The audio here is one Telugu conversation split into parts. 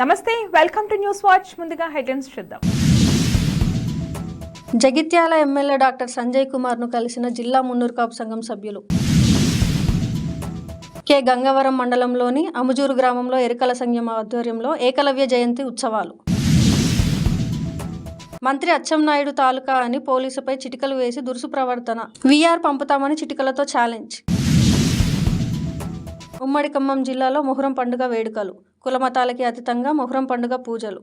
నమస్తే వెల్కమ్ టు న్యూస్ వాచ్ ముందుగా హెడ్లైన్స్ చూద్దాం. జగిత్యాల ఎమ్మెల్యే డాక్టర్ సంజయ్ కుమార్ను కలిసిన జిల్లా మున్నూరు కాపు సంఘం సభ్యులు. కె. గంగవరం మండలంలోని అముజూరు గ్రామంలో ఎరికల సంఘం ఆధ్వర్యంలో ఏకలవ్య జయంతి ఉత్సవాలు. మంత్రి అచ్చెంనాయుడు తాలూకా అని పోలీసుపై చిటికలు వేసి దురుసు ప్రవర్తన. వీఆర్ పంపుతామని చిటికలతో ఛాలెంజ్ ఉమ్మడి ఖమ్మం జిల్లాలో మొహరం పండుగ వేడుకలు. కులమతాలకి అతీతంగా మొహరం పండుగ పూజలు.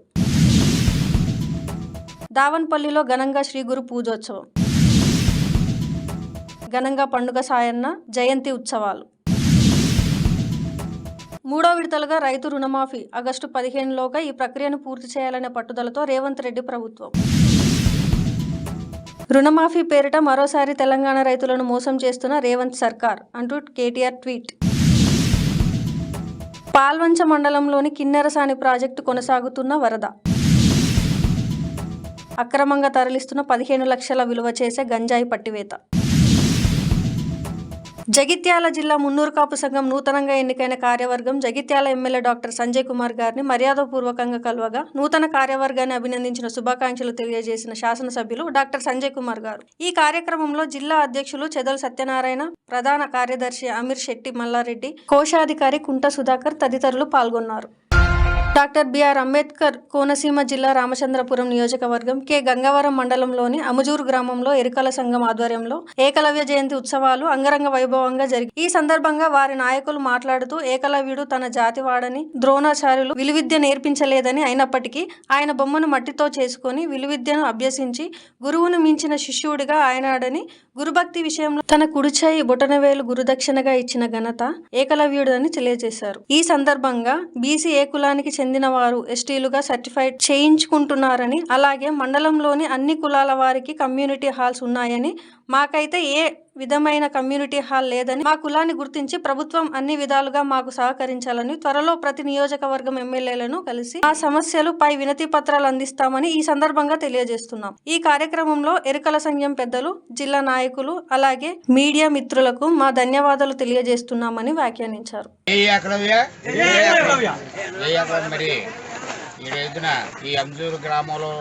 దావన్పల్లిలో ఘనంగా శ్రీగురు పూజోత్సవం. ఘనంగా పండుగ సాయన్న జయంతి ఉత్సవాలు. మూడో విడతలుగా రైతు రుణమాఫీ. ఆగస్టు పదిహేనులోగా ఈ ప్రక్రియను పూర్తి చేయాలనే పట్టుదలతో రేవంత్ రెడ్డి ప్రభుత్వం. రుణమాఫీ పేరిట మరోసారి తెలంగాణ రైతులను మోసం చేస్తున్న రేవంత్ సర్కార్ అంటూ కేటీఆర్ ట్వీట్. పాల్వంచ మండలంలోని కిన్నెరసాని ప్రాజెక్టు కొనసాగుతున్న వరద. అక్రమంగా తరలిస్తున్న పదిహేను లక్షల విలువ చేసే గంజాయి పట్టివేత. జగిత్యాల జిల్లా మున్నూరు కాపు సంఘం నూతనంగా ఎన్నికైన కార్యవర్గం జగిత్యాల ఎమ్మెల్యే డాక్టర్ సంజయ్ కుమార్ గారిని మర్యాదపూర్వకంగా కలవగా నూతన కార్యవర్గాన్ని అభినందించిన శుభాకాంక్షలు తెలియజేసిన శాసనసభ్యులు డాక్టర్ సంజయ్ కుమార్ గారు. ఈ కార్యక్రమంలో జిల్లా అధ్యక్షులు చెదల సత్యనారాయణ ప్రధాన కార్యదర్శి అమీర్ శెట్టి మల్లారెడ్డి కోశాధికారి కుంట సుధాకర్ తదితరులు పాల్గొన్నారు. డాక్టర్ బిఆర్ అంబేద్కర్ కోనసీమ జిల్లా రామచంద్రపురం నియోజకవర్గం కె. గంగవరం మండలంలోని అముజూరు గ్రామంలో ఎరికల సంఘం ఆధ్వర్యంలో ఏకలవ్య జయంతి ఉత్సవాలు అంగరంగ వైభవంగా జరిగి ఈ సందర్భంగా వారి నాయకులు మాట్లాడుతూ ఏకలవ్యుడు తన జాతివాడని ద్రోణాచార్యులు విలువిద్య నేర్పించలేదని అయినప్పటికీ ఆయన బొమ్మను మట్టితో చేసుకొని విలువిద్యను అభ్యసించి గురువును మించిన శిష్యుడిగా ఆయనాడని గురుభక్తి విషయంలో తన కుడిచేయి బొటనవేలు గురుదక్షిణగా ఇచ్చిన ఘనత ఏకలవ్యుడని తెలియజేశారు. ఈ సందర్భంగా బీసీ ఏ కులానికి చెందిన వారు ఎస్టీలుగా సర్టిఫైడ్ చేయించుకుంటున్నారని అలాగే మండలంలోని అన్ని కులాల వారికి కమ్యూనిటీ హాల్స్ ఉన్నాయని మాకైతే ఏ విధమైన కమ్యూనిటీ హాల్ లేదని మా కులాన్ని గుర్తించి ప్రభుత్వం అన్ని విధాలుగా మాకు సహకరించాలని త్వరలో ప్రతి నియోజకవర్గం ఎమ్మెల్యేలను కలిసి ఆ సమస్యలు పై వినతి పత్రాలు అందిస్తామని ఈ సందర్భంగా తెలియజేస్తున్నాం. ఈ కార్యక్రమంలో ఎరుకల సంఘం పెద్దలు జిల్లా నాయకులు అలాగే మీడియా మిత్రులకు మా ధన్యవాదాలు తెలియజేస్తున్నామని వ్యాఖ్యానించారు. ఏ ఏకలవ్య ఏ ఏకలవ్య మరి? ఈ రోజున ఈ అంజూరు గ్రామంలో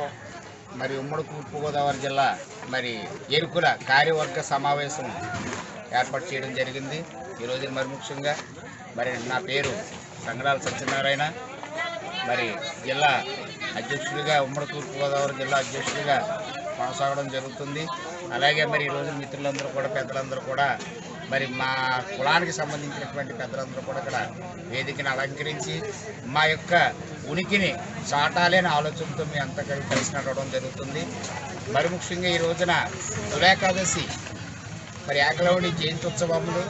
మరి ఉమ్మడి తూర్పుగోదావరి జిల్లా మరి ఎరుకుల కార్యవర్గ సమావేశం ఏర్పాటు చేయడం జరిగింది. ఈరోజు మరి ముఖ్యంగా మరి నా పేరు సంగడాల సత్యనారాయణ. మరి జిల్లా అధ్యక్షుడిగా ఉమ్మడి తూర్పుగోదావరి జిల్లా అధ్యక్షుడిగా కొనసాగడం జరుగుతుంది. అలాగే మరి ఈరోజు మిత్రులందరూ కూడా పెద్దలందరూ కూడా మరి మా కులానికి సంబంధించినటువంటి పెద్దలందరూ కూడా ఇక్కడ వేదికను అలంకరించి మా యొక్క ఉనికిని చాటాలి ఆలోచనతో మీ అంతా కలిసి కలిసి నడవడం జరుగుతుంది. మరి ముఖ్యంగా ఈ రోజున తులేకాదశి మరి ఏకలవుడి జయంతి ఉత్సవములు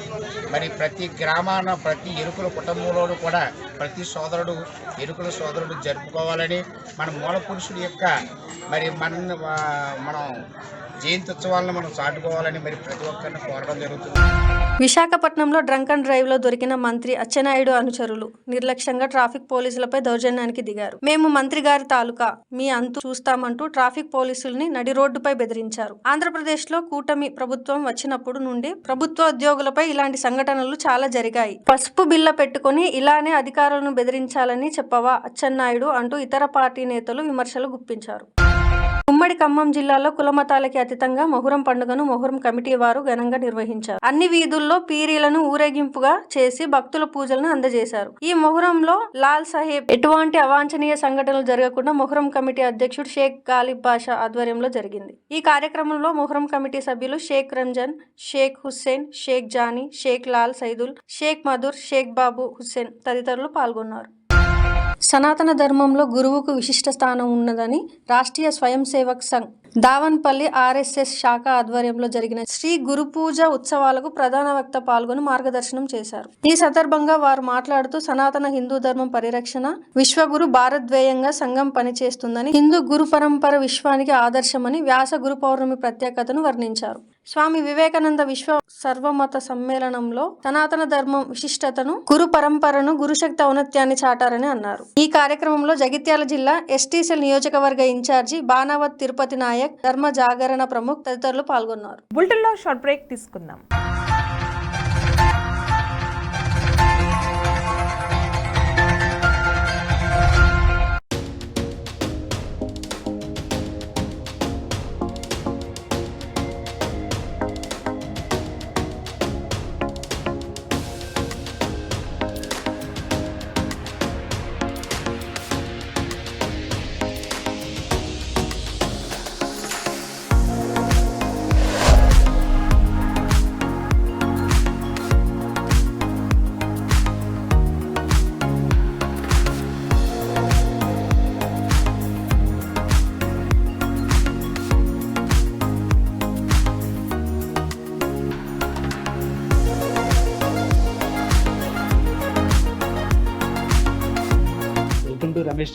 మరి ప్రతి గ్రామాన ప్రతి ఎరుకుల కుటుంబంలోనూ కూడా ప్రతి సోదరుడు ఎరుకుల సోదరుడు జరుపుకోవాలని మన మూల పురుషుడి యొక్క మరి మన మనం జయంతి ఉత్సవాలను మనం చాటుకోవాలని మరి ప్రతి ఒక్కరిని కోరడం జరుగుతుంది. విశాఖపట్నంలో డ్రంక్ అండ్ డ్రైవ్లో దొరికిన మంత్రి అచ్చెనాయుడు అనుచరులు నిర్లక్ష్యంగా ట్రాఫిక్ పోలీసులపై దౌర్జన్యానికి దిగారు. మేము మంత్రి గారి తాలూకా మీ అంతు చూస్తామంటూ ట్రాఫిక్ పోలీసుల్ని నడి రోడ్డుపై బెదిరించారు. ఆంధ్రప్రదేశ్లో కూటమి ప్రభుత్వం వచ్చినప్పుడు నుండి ప్రభుత్వ ఉద్యోగులపై ఇలాంటి సంఘటనలు చాలా జరిగాయి. పసుపు బిల్ల పెట్టుకుని ఇలానే అధికారులను బెదిరించాలని చెప్పవా? అచ్చెన్నాయుడు అంటూ ఇతర పార్టీ నేతలు విమర్శలు గుప్పించారు. ఉమ్మడి ఖమ్మం జిల్లాలో కులమతాలకి అతీతంగా మొహరం పండుగను మొహరం కమిటీ వారు ఘనంగా నిర్వహించారు. అన్ని వీధుల్లో పీరీలను ఊరేగింపుగా చేసి భక్తుల పూజలను అందజేశారు. ఈ మొహరంలో లాల్ సాహెబ్ ఎటువంటి అవాంఛనీయ సంఘటనలు జరగకుండా మొహరం కమిటీ అధ్యక్షుడు షేక్ గాలిబ్ బాషా ఆధ్వర్యంలో జరిగింది. ఈ కార్యక్రమంలో మొహరం కమిటీ సభ్యులు షేక్ రంజాన్ షేక్ హుస్సేన్ షేక్ జానీ షేక్ లాల్ సైదుల్ షేక్ మధుర్ షేక్ బాబు హుస్సేన్ తదితరులు పాల్గొన్నారు. సనాతన ధర్మంలో గురువుకు విశిష్ట స్థానం ఉన్నదని రాష్ట్రీయ స్వయం సేవక్ సంఘ్ దావన్పల్లి ఆర్ఎస్ఎస్ శాఖ ఆధ్వర్యంలో జరిగిన శ్రీ గురు పూజ ఉత్సవాలకు ప్రధాన వక్త పాల్గొని మార్గదర్శనం చేశారు. ఈ సందర్భంగా వారు మాట్లాడుతూ సనాతన హిందూ ధర్మం పరిరక్షణ విశ్వగురు భారద్వేయంగా సంఘం పనిచేస్తుందని హిందూ గురు పరంపర విశ్వానికి ఆదర్శమని వ్యాస గురు పౌర్ణమి ప్రత్యేకతను వర్ణించారు. స్వామి వివేకానంద విశ్వ సర్వమత సమ్మేళనంలో సనాతన ధర్మం విశిష్టతను గురు పరంపరను గురుశక్తి ఔన్నత్యాన్ని చాటారని అన్నారు. ఈ కార్యక్రమంలో జగిత్యాల జిల్లా ఎస్టీసెల్ నియోజకవర్గ ఇన్ఛార్జి బాణావత్ తిరుపతి నాయక్ ధర్మ జాగరణ ప్రముఖ్ తదితరులు పాల్గొన్నారు. బులెటిన్లో షార్ట్ బ్రేక్ తీసుకుందాం.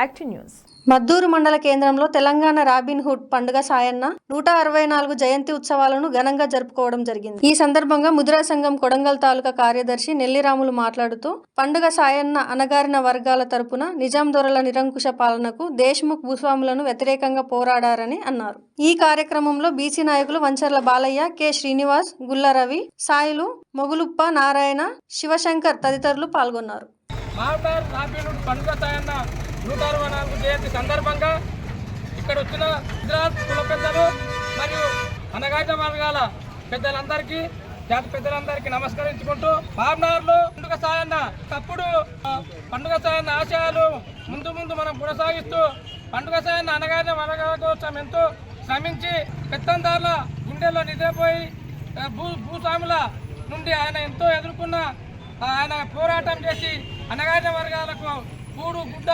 Back to news. Maddur మండల కేంద్రంలో తెలంగాణ రాబిన్ హుడ్ పండుగ సాయన్న నూట అరవై నాలుగు జయంతి ఉత్సవాలను ఘనంగా జరుపుకోవడం జరిగింది. ఈ సందర్భంగా ముదిరా సంఘం కొడంగల్ తాలూకా కార్యదర్శి నెల్లిరాములు మాట్లాడుతూ పండుగ సాయన్న అనగారిన వర్గాల తరపున నిజాం దొరల నిరంకుశ పాలనకు దేశ్ముఖ్ భూస్వాములను వ్యతిరేకంగా పోరాడారని అన్నారు. ఈ కార్యక్రమంలో బీసీ నాయకులు వంచర్ల బాలయ్య కె. శ్రీనివాస్ గుల్ల రవి సాయిలు మొగులుప్ప నారాయణ శివశంకర్ తదితరులు పాల్గొన్నారు. పండుగ నూట అరవై నాలుగు జయంతి సందర్భంగా ఇక్కడ వచ్చిన గుజరాత్ కుల పెద్దలు మరియు అనగాజ వర్గాల పెద్దలందరికీ జాతి పెద్దలందరికీ నమస్కరించుకుంటూ పాబ్నార్లు పండుగ సాయన్న తప్పుడు పండుగ సాయన్న ఆశయాలు ముందు ముందు మనం కొనసాగిస్తూ పండుగ సాయన్న అనగాట వర్గాల కోసం ఎంతో శ్రమించి పెత్తందారుల గుండెల్లో నిద్రపోయి భూ భూస్వాముల నుండి ఆయన ఎంతో ఎదుర్కొన్న ఆయన పోరాటం చేసి అనగారిన వర్గాలకు కూడు గుడ్డ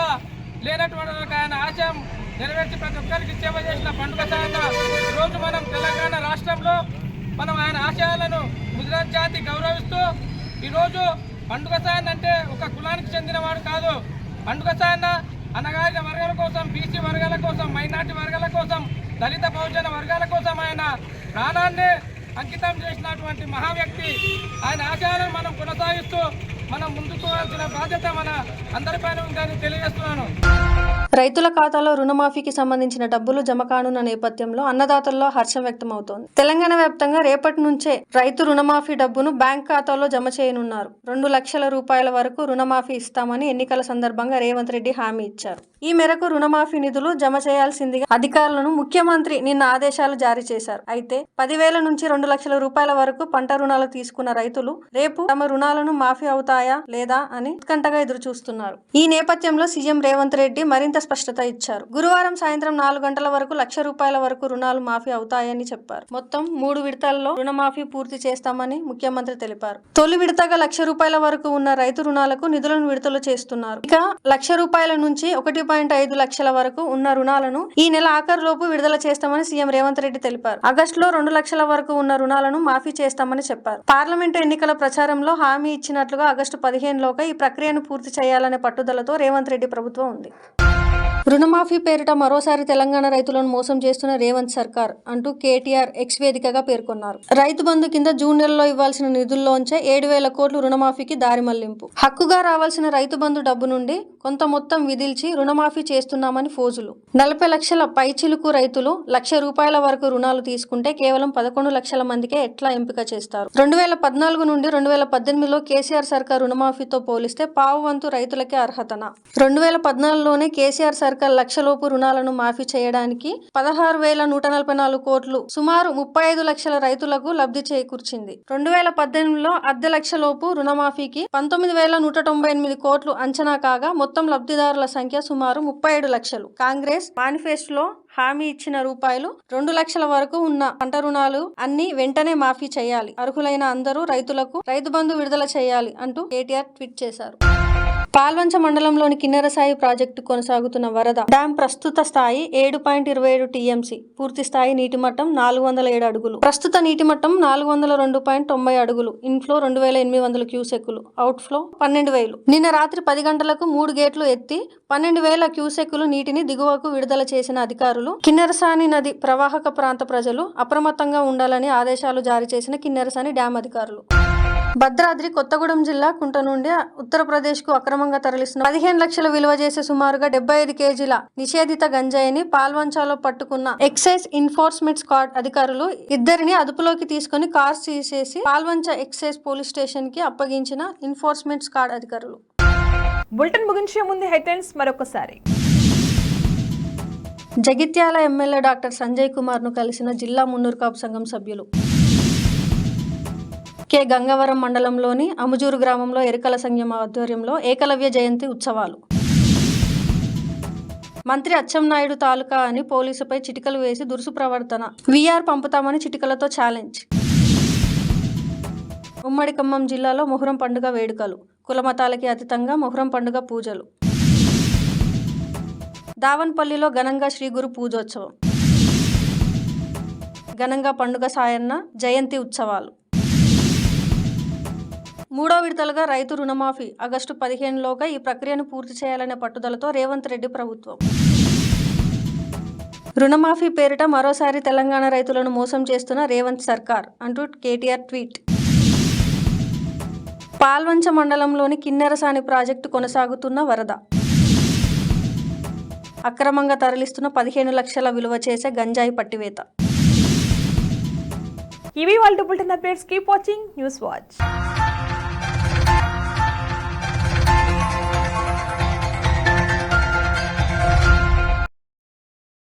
లేనటువంటి ఆయన ఆశయం నెరవేర్చి ప్రతి ఒక్కరికి సేవ చేసిన పండుగ సాయన ఈరోజు మనం తెలంగాణ రాష్ట్రంలో మనం ఆయన ఆశయాలను గుజరాత్ జాతి గౌరవిస్తూ ఈరోజు పండుగ సాయన్ అంటే ఒక కులానికి చెందినవాడు కాదు. పండుగ సాయన్న అనగారిన వర్గాల కోసం బీసీ వర్గాల కోసం మైనార్టీ వర్గాల కోసం దళిత బహుజన వర్గాల కోసం ఆయన ప్రాణాన్ని అంకితం చేసినటువంటి మహా వ్యక్తి. ఆయన ఆశయాలను మనం కొనసాగిస్తూ మనం ముందుకోవాల్సిన బాధ్యత మన అందరిపైన ఉందని తెలియజేస్తున్నాను. రైతుల ఖాతాలో రుణమాఫీకి సంబంధించిన డబ్బులు జమ కానున్న నేపథ్యంలో అన్నదాతల్లో హర్షం వ్యక్తమవుతోంది. తెలంగాణ వ్యాప్తంగా రేపటి నుంచే రైతు రుణమాఫీ డబ్బును బ్యాంక్ ఖాతాలో జమ చేయనున్నారు. రెండు లక్షల రూపాయల వరకు రుణమాఫీ ఇస్తామని ఎన్నికల సందర్భంగా రేవంత్ రెడ్డి హామీ ఇచ్చారు. ఈ మేరకు రుణమాఫీ నిధులు జమ చేయాల్సిందిగా అధికారులను ముఖ్యమంత్రి నిన్న ఆదేశాలు జారీ చేశారు. అయితే పదివేల నుంచి రెండు లక్షల రూపాయల వరకు పంట రుణాలు తీసుకున్న రైతులు రేపు తమ రుణాలను మాఫీ అవుతాయా లేదా అని ఉత్కంఠగా ఎదురు చూస్తున్నారు ఈ నేపథ్యంలో సీఎం రేవంత్ రెడ్డి మరింత స్పష్టత ఇచ్చారు. గురువారం సాయంత్రం నాలుగు గంటల వరకు లక్ష రూపాయల వరకు రుణాలు మాఫీ అవుతాయని చెప్పారు. మొత్తం మూడు విడతల్లో రుణమాఫీ పూర్తి చేస్తామని ముఖ్యమంత్రి తెలిపారు. తొలి విడతగా లక్ష రూపాయల వరకు ఉన్న రైతు రుణాలకు నిధులను విడుదల చేస్తున్నారు. ఇక లక్ష రూపాయల నుంచి ఒకటి పాయింట్ ఐదు లక్షల వరకు ఉన్న రుణాలను ఈ నెల ఆఖరులోపు విడుదల చేస్తామని సీఎం రేవంత్ రెడ్డి తెలిపారు. ఆగస్టులో రెండు లక్షల వరకు ఉన్న రుణాలను మాఫీ చేస్తామని చెప్పారు. పార్లమెంటు ఎన్నికల ప్రచారంలో హామీ ఇచ్చినట్లుగా ఆగస్టు పదిహేనులోగా ఈ ప్రక్రియను పూర్తి చేయాలనే పట్టుదలతో రేవంత్ రెడ్డి ప్రభుత్వం ఉంది. రుణమాఫీ పేరిట మరోసారి తెలంగాణ రైతులను మోసం చేస్తున్న రేవంత్ సర్కార్ అంటూ కేటీఆర్ ఎక్స్ వేదికగా పేర్కొన్నారు. రైతు బంధు కింద జూన్ నెలలో ఇవ్వాల్సిన నిధుల్లోంచే ఏడు వేల కోట్లు రుణమాఫీకి దారి మళ్ళింపు. హక్కుగా రావాల్సిన రైతు బంధు డబ్బు నుండి కొంత మొత్తం విధిల్చి రుణమాఫీ చేస్తున్నామని ఫోజులు. నలభై లక్షల పైచిలుకు రైతులు లక్ష రూపాయల వరకు రుణాలు తీసుకుంటే కేవలం పదకొండు లక్షల మందికే ఎట్లా ఎంపిక చేస్తారు? రెండు వేల పద్నాలుగు నుండి రెండు వేల పద్దెనిమిదిలో కేసీఆర్ సర్కార్ రుణమాఫీతో పోలిస్తే పావు వంతు రైతులకే అర్హతన? రెండు వేల పద్నాలుగులోనే కేసీఆర్ సర్కార్ లక్షలోపు రుణాలను మాఫీ చేయడానికి పదహారు వేల నూట నలభై నాలుగు కోట్లు సుమారు ముప్పై ఐదు లక్షల రైతులకు లబ్ధి చేకూర్చింది. రెండు వేల పద్దెనిమిదిలో అద్దె లక్షలోపు రుణమాఫీకి పంతొమ్మిది వేల నూట తొంభై ఎనిమిది కోట్లు అంచనా కాగా మొత్తం లబ్ధిదారుల సంఖ్య సుమారు ముప్పై ఏడు లక్షలు. కాంగ్రెస్ మేనిఫెస్టోలో హామీ ఇచ్చిన రూపాయలు రెండు లక్షల వరకు ఉన్న పంట రుణాలు అన్ని వెంటనే మాఫీ చేయాలి. అర్హులైన అందరూ రైతులకు రైతు బంధు విడుదల చేయాలి అంటూ కేటీఆర్ ట్వీట్ చేశారు. పాల్వంచ మండలంలోని కిన్నెరసాయి ప్రాజెక్టు కొనసాగుతున్న వరద డ్యాం ప్రస్తుత స్థాయి ఏడు పాయింట్ ఇరవై ఏడు టీఎంసీ పూర్తి స్థాయి నీటి మట్టం నాలుగు వందల ఏడు అడుగులు. ప్రస్తుత నీటి మట్టం నాలుగు వందల రెండు పాయింట్ తొంభై అడుగులు. ఇన్ఫ్లో రెండు వేల ఎనిమిది వందల క్యూసెక్కులు. అవుట్ఫ్లో పన్నెండు వేలు. నిన్న రాత్రి పది గంటలకు మూడు గేట్లు ఎత్తి పన్నెండు వేల క్యూసెక్కులు నీటిని దిగువకు విడుదల చేసిన అధికారులు కిన్నెరసాని నది ప్రవాహక ప్రాంత ప్రజలు అప్రమత్తంగా ఉండాలని ఆదేశాలు జారీ చేసిన కిన్నెరసాని డ్యాం అధికారులు. భద్రాద్రి కొత్తగూడెం జిల్లా కుంట నుండి ఉత్తరప్రదేశ్కు అక్రమంగా తరలిస్తున్న పదిహేను లక్షల విలువ చేసే సుమారుగా డెబ్బై ఐదు కేజీల నిషేధిత గంజాయిని పాల్వంచాలో పట్టుకున్న ఎక్సైజ్ ఎన్ఫోర్స్మెంట్ స్క్వాడ్ అధికారులు ఇద్దరిని అదుపులోకి తీసుకుని కార్ సీజ్ చేసి పాల్వంచ ఎక్సైజ్ పోలీస్ స్టేషన్కి అప్పగించిన ఎన్ఫోర్స్మెంట్ స్క్వాడ్ అధికారులు. బులెటిన్ ముగించే ముందు హెడ్లైన్స్ మరొకసారి. జగిత్యాల ఎమ్మెల్యే డాక్టర్ సంజయ్ కుమార్ను కలిసిన జిల్లా మున్నూరు కాపు సంఘం సభ్యులు. కె గంగవరం మండలంలోని అముజూరు గ్రామంలో ఎరికల సంఘం ఆధ్వర్యంలో ఏకలవ్య జయంతి ఉత్సవాలు. మంత్రి అచ్చెన్నాయుడు తాలూకా అని పోలీసుపై చిటికలు వేసి దురుసు ప్రవర్తన. వీఆర్ పంపుతామని చిటికలతో ఛాలెంజ్. ఉమ్మడి ఖమ్మం జిల్లాలో మొహరం పండుగ వేడుకలు. కులమతాలకి అతీతంగా మొహరం పండుగ పూజలు. దావన్పల్లిలో ఘనంగా శ్రీగురు పూజోత్సవం. ఘనంగా పండుగ సాయన్న జయంతి ఉత్సవాలు. మూడో విడతలుగా రైతు రుణమాఫీ. ఆగస్టు పదిహేనులోగా ఈ ప్రక్రియను పూర్తి చేయాలనే పట్టుదలతో రేవంత్ రెడ్డి ప్రభుత్వం. రుణమాఫీ పేరిట మరోసారి తెలంగాణ రైతులను మోసం చేస్తున్న రేవంత్ సర్కార్ అంటూ కేటీఆర్ ట్వీట్. పాల్వంచ మండలంలోని కిన్నెరసాని ప్రాజెక్టు కొనసాగుతున్న వరద. అక్రమంగా తరలిస్తున్న పదిహేను లక్షల విలువ చేసే గంజాయి పట్టివేత. ఇవి వాళ్ళు bulletin updates keep watching news watch